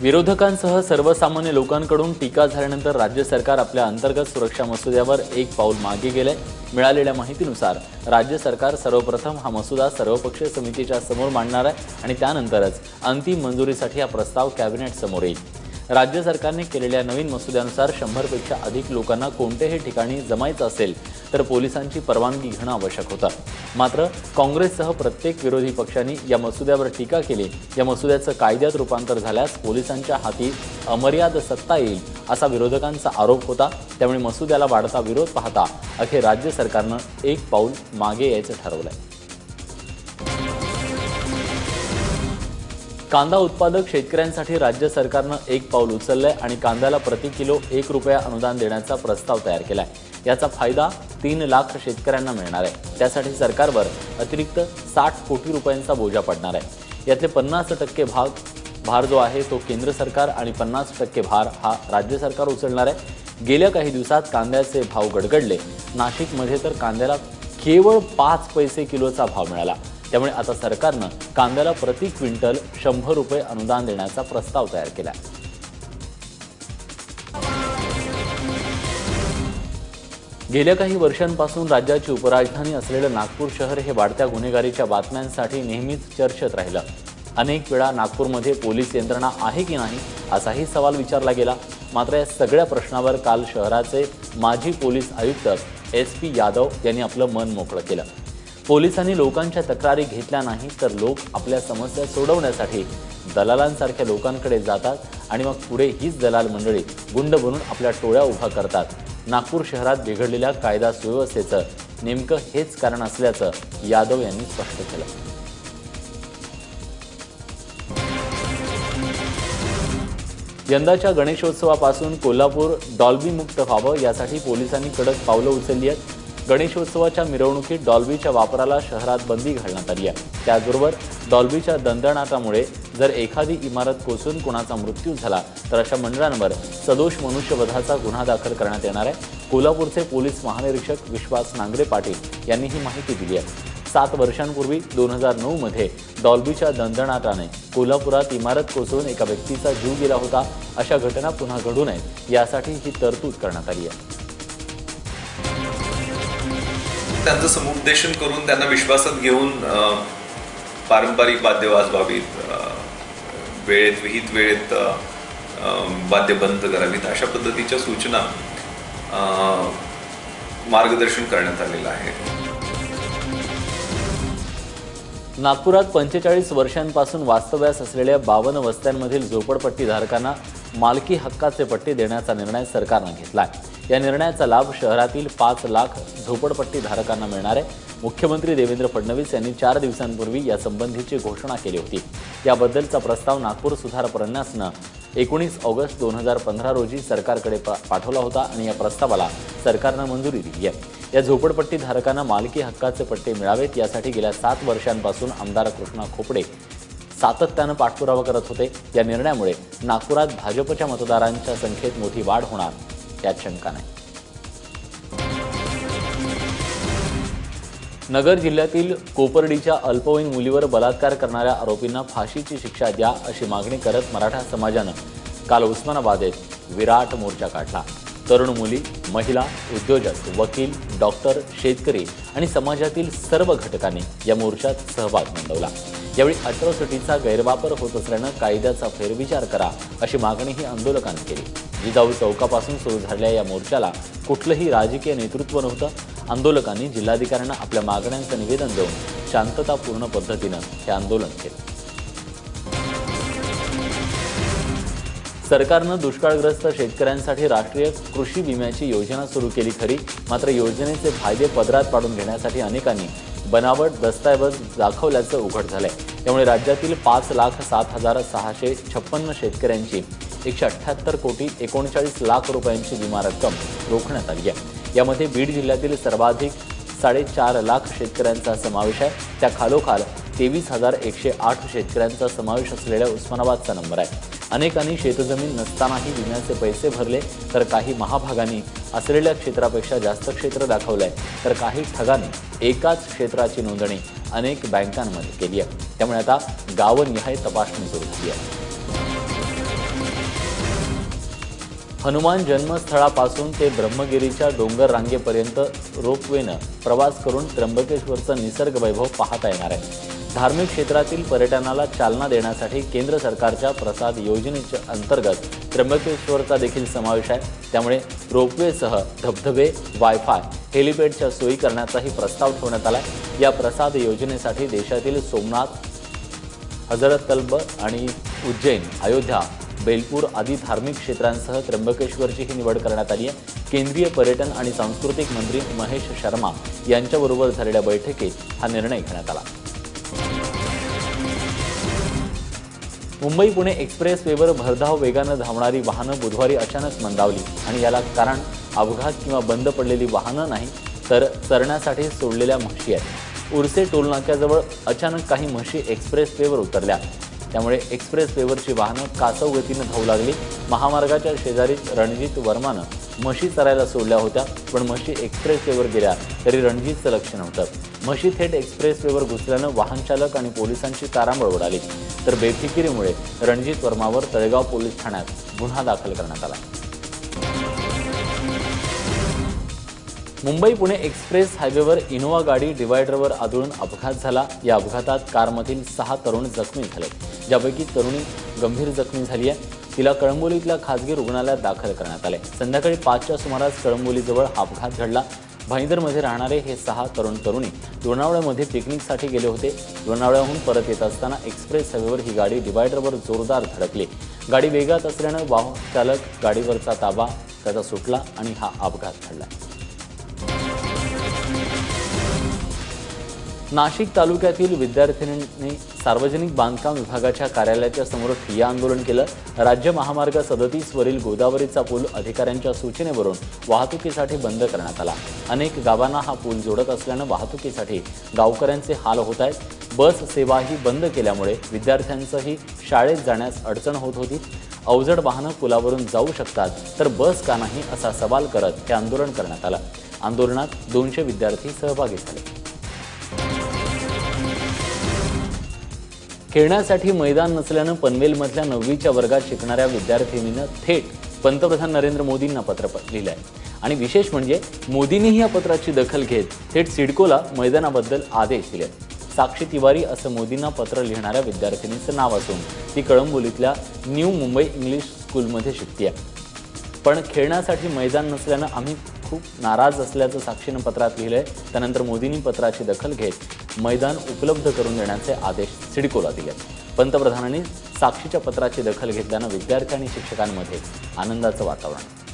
विरोधकांसह सर्वसामान्य लोकांकडून टीका झाल्यानंतर राज्य सरकार आपल्या अंतर्गत सुरक्षा मसुद्यावर एक पाऊल मागे गेले मिळालेल्या माहितीनुसार राज्य सरकार सर्वप्रथम हा मसुदा सर्वपक्षीय समितीच्या समोर मांडणार आहे आणि त्यानंतरच अंतिम मंजुरीसाठी हा प्रस्ताव कॅबिनेट समोर येईल. राज्य सरकारने केलेल्या नवीन मसुद्यानुसार शंभरपेक्षा अधिक लोकांना कोणत्याही ठिकाणी जमायचं असेल तर पोलिसांची परवानगी घेणं आवश्यक होतं. मात्र काँग्रेससह प्रत्येक विरोधी पक्षांनी या मसुद्यावर टीका केली. या मसुद्याचं कायद्यात रूपांतर झाल्यास पोलिसांच्या हाती अमर्याद सत्ता येईल असा विरोधकांचा आरोप होता. त्यामुळे मसुद्याला वाढता विरोध पाहता अखेर राज्य सरकारनं एक पाऊल मागे यायचं ठरवलंय. कांदा उत्पादक शेतकऱ्यांसाठी राज्य सरकारनं एक पाऊल उचललंय आणि कांद्याला प्रति किलो एक रुपया अनुदान देण्याचा प्रस्ताव तयार केलाय. याचा फायदा तीन लाख शेतकऱ्यांना मिळणार आहे. त्यासाठी सरकारवर अतिरिक्त साठ कोटी रुपयांचा बोजा पडणार आहे. यातले पन्नास टक्के भाग भार जो आहे तो केंद्र सरकार आणि पन्नास टक्के भार हा राज्य सरकार उचलणार आहे. गेल्या काही दिवसात कांद्याचे भाव गडगडले. नाशिकमध्ये तर कांद्याला केवळ पाच पैसे किलोचा भाव मिळाला. त्यामुळे आता सरकारनं कांद्याला प्रति क्विंटल शंभर रुपये अनुदान देण्याचा प्रस्ताव तयार केला. गेल्या काही वर्षांपासून राज्याची उपराजधानी असलेलं नागपूर शहर हे वाढत्या गुन्हेगारीच्या बातम्यांसाठी नेहमीच चर्चेत राहिलं. अनेक वेळा नागपूरमध्ये पोलीस यंत्रणा आहे की नाही असाही सवाल विचारला गेला. मात्र या सगळ्या प्रश्नावर काल शहराचे माजी पोलीस आयुक्त एस पी यादव यांनी आपलं मन मोकळं केलं. पोलिसांनी लोकांच्या तक्रारी घेतल्या नाही तर लोक आपल्या समस्या सोडवण्यासाठी दलालांसारख्या लोकांकडे जातात आणि मग पुढे हीच दलाल मंडळी गुंड बनून आपल्या टोळ्या उभा करतात. नागपूर शहरात बिघडलेल्या कायदा सुव्यवस्थेचं नेमकं हेच कारण असल्याचं यादव यांनी स्पष्ट केलं. यंदाच्या गणेशोत्सवापासून कोल्हापूर डॉल्बीमुक्त व्हावं यासाठी पोलिसांनी कडक पावलं उचलली आहेत. गणेशोत्सवाच्या मिरवणुकीत डॉल्बीच्या वापराला शहरात बंदी घालण्यात आली आहे. त्याचबरोबर डॉल्बीच्या दंडनाटामुळे जर एखादी इमारत कोसळून कोणाचा मृत्यू झाला तर अशा मंडळांवर सदोष मनुष्यवधाचा गुन्हा दाखल करण्यात येणार आहे. कोल्हापूरचे पोलीस महानिरीक्षक विश्वास नांगरे पाटील यांनी ही माहिती दिली आहे. सात वर्षांपूर्वी दोन हजार नऊमध्ये डॉल्बीच्या दणदणाटाने कोल्हापुरात इमारत कोसळून एका व्यक्तीचा जीव गेला होता. अशा घटना पुन्हा घडू नयेत यासाठी ही तरतूद करण्यात आली आहे. त्यांचं समुपदेशन करून त्यांना विश्वासात घेऊन पारंपरिक वाद्य वाजवावीत वेळेत विहित वेळेत वाद्य बंद करावीत अशा पद्धतीच्या सूचना मार्गदर्शन करण्यात आलेलं आहे. नागपुरात पंचेचाळीस वर्षांपासून वास्तव्यास असलेल्या बावन्न वस्त्यांमधील झोपडपट्टीधारकांना मालकी हक्काचे पट्टे देण्याचा निर्णय सरकारनं घेतला आहे या निर्णयाचा लाभ शहरातील पाच लाख झोपडपट्टीधारकांना मिळणार आहे. मुख्यमंत्री देवेंद्र फडणवीस यांनी चार दिवसांपूर्वी यासंबंधीची घोषणा केली होती. याबद्दलचा प्रस्ताव नागपूर सुधार प्रन्यासनं एकोणीस ऑगस्ट दोन हजार पंधरा रोजी सरकारकडे पा- पाठवला होता आणि या प्रस्तावाला सरकारनं मंजुरी दिली आहे. या झोपडपट्टी धारकांना मालकी हक्काचे पट्टे मिळावेत यासाठी गेल्या सात वर्षांपासून आमदार कृष्णा खोपडे सातत्यानं पाठपुरावा करत होते. या निर्णयामुळे नागपुरात भाजपच्या मतदारांच्या संख्येत मोठी वाढ होणार त्यात शंका नाही. नगर जिल्ह्यातील कोपर्डीच्या अल्पवयीन मुलीवर बलात्कार करणाऱ्या आरोपींना फाशीची शिक्षा द्या अशी मागणी करत मराठा समाजानं काल उस्मानाबाद विराट मोर्चा काढला. तरुण मुली महिला उद्योजक वकील डॉक्टर शेतकरी आणि समाजातील सर्व घटकांनी या मोर्चात सहभाग नोंदवला. यावेळी अट्रॉसिटीचा गैरवापर होत असल्यानं कायद्याचा फेरविचार करा अशी मागणीही आंदोलकांनी केली. जिजाऊ चौकापासून सुरू झालेल्या या मोर्चाला कुठलंही राजकीय नेतृत्व नव्हतं. आंदोलकांनी जिल्हाधिकाऱ्यांना आपल्या मागण्यांचं निवेदन देऊन शांततापूर्ण पद्धतीनं हे आंदोलन केलं. सरकारनं दुष्काळग्रस्त शेतकऱ्यांसाठी राष्ट्रीय कृषी विम्याची योजना सुरू केली खरी. मात्र योजनेचे फायदे पदरात पाडून घेण्यासाठी अनेकांनी बनावट दस्तऐवज दाखवल्याचं उघड झालंय. त्यामुळे राज्यातील पाच लाख सात हजार सहाशे छप्पन्न शेतकऱ्यांची एकशे अठ्ठ्याहत्तर कोटी एकोणचाळीस लाख रुपयांची विमा रक्कम रोखण्यात आली आहे. यामध्ये बीड जिल्ह्यातील सर्वाधिक साडेचार लाख शेतकऱ्यांचा समावेश आहे. त्या खालोखाल तेवीस हजार एकशे आठ शेतकऱ्यांचा समावेश असलेल्या उस्मानाबादचा नंबर आहे. अनेकांनी शेतजमीन नसतानाही विम्याचे पैसे भरले तर काही महाभागांनी असलेल्या क्षेत्रापेक्षा जास्त क्षेत्र दाखवलंय. तर काही ठगांनी एकाच क्षेत्राची नोंदणी अनेक बँकांमध्ये केली आहे. त्यामुळे आता गावनिहाय तपासणी सुरू झाली आहे. हनुमान जन्मस्थळापासून ते ब्रह्मगिरीच्या डोंगर रांगेपर्यंत रोपवेनं प्रवास करून त्र्यंबकेश्वरचं निसर्ग वैभव पाहता येणार आहे. धार्मिक क्षेत्रातील पर्यटनाला चालना देण्यासाठी केंद्र सरकारच्या प्रसाद योजनेच्या अंतर्गत त्र्यंबकेश्वरचा देखील समावेश आहे. त्यामुळे रोपवेसह धबधबे वायफाय हेलिपॅडच्या सोयी करण्याचाही प्रस्ताव ठेवण्यात आला आहे या प्रसाद योजनेसाठी देशातील सोमनाथ हजरत तलब आणि उज्जैन अयोध्या बेलपूर आदी धार्मिक क्षेत्रांसह त्र्यंबकेश्वरची ही निवड करण्यात आली आहे. केंद्रीय पर्यटन आणि सांस्कृतिक मंत्री महेश शर्मा यांच्याबरोबर झालेल्या बैठकीत हा निर्णय घेण्यात आला. मुंबई पुणे एक्सप्रेस वेवर भरधाव वेगानं धावणारी वाहनं बुधवारी अचानक मंदावली. आणि याला कारण अपघात किंवा बंद पडलेली वाहनं नाही तर चरण्यासाठी सोडलेल्या म्हशी आहेत. उर्से टोलनाक्याजवळ अचानक काही म्हशी एक्सप्रेस वेवर उतरल्या. त्यामुळे एक्सप्रेस वेवरची वाहनं कासव गतीनं धावू लागली. महामार्गाच्या शेजारीच रणजित वर्मानं म्हशी चरायला सोडल्या होत्या पण म्हशी एक्सप्रेस वेवर गेल्या तरी रणजितचं लक्ष नव्हतं. म्हशी थेट एक्सप्रेस वेवर घुसल्यानं वाहन चालक आणि पोलिसांची तारांबळ उडाली. तर बेफिकिरीमुळे रणजित वर्मावर तळेगाव पोलीस ठाण्यात गुन्हा दाखल करण्यात आला. मुंबई पुणे एक्सप्रेस हायवेवर इनोवा गाडी डिवायडरवर आदळून अपघात झाला. या अपघातात कारमधील सहा तरुण जखमी झाले ज्यापैकी तरुणी गंभीर जखमी झाली आहे. तिला कळंबोलीतल्या खासगी रुग्णालयात दाखल करण्यात आले. संध्याकाळी पाचच्या सुमारास कळंबोलीजवळ अपघात घडला. भाईंदरमध्ये राहणारे हे सहा तरुण तरुणी लोणावळ्यामध्ये पिकनिकसाठी गेले होते. लोणावळ्याहून परत येत असताना एक्सप्रेस हायवेवर ही गाडी डिवायडरवर जोरदार धडकली. गाडी वेगात असल्यानं वाहन चालक गाडीवरचा ताबा त्याचा सुटला आणि हा अपघात घडला. नाशिक तालुक्यातील विद्यार्थिनींनी सार्वजनिक बांधकाम विभागाच्या कार्यालयाच्या समोर ठिय्या आंदोलन केलं. राज्य महामार्ग सदतीसवरील गोदावरीचा पूल अधिकाऱ्यांच्या सूचनेवरून वाहतुकीसाठी बंद करण्यात आला. अनेक गावांना हा पूल जोडत असल्यानं वाहतुकीसाठी गावकऱ्यांचे हाल होत आहेत. बस सेवाही बंद केल्यामुळे विद्यार्थ्यांचंही शाळेत जाण्यास अडचण होत होती. अवजड वाहनं पुलावरून जाऊ शकतात तर बस का नाही असा सवाल करत हे आंदोलन करण्यात आलं. आंदोलनात दोनशे विद्यार्थी सहभागी झाले. खेळण्यासाठी मैदान नसल्यानं पनवेलमधल्या नववीच्या वर्गात शिकणाऱ्या विद्यार्थिनीनं थेट पंतप्रधान नरेंद्र मोदींना पत्र लिहिलं आहे आणि विशेष म्हणजे मोदींनीही या पत्राची दखल घेत थेट सिडकोला मैदानाबद्दल आदेश दिले साक्षी तिवारी असं मोदींना पत्र लिहिणाऱ्या विद्यार्थिनीचं नाव असून ती कळंबोलीतल्या न्यू मुंबई इंग्लिश स्कूलमध्ये शिकते आहे पण खेळण्यासाठी मैदान नसल्यानं आम्ही खूप नाराज असल्याचं साक्षीनं पत्रात लिहिलंय. त्यानंतर मोदींनी पत्राची दखल घेत मैदान उपलब्ध करून देण्याचे आदेश सिडकोला दिले. पंतप्रधानांनी साक्षीच्या पत्राची दखल घेतल्यानं विद्यार्थी आणि शिक्षकांमध्ये आनंदाचं वातावरण.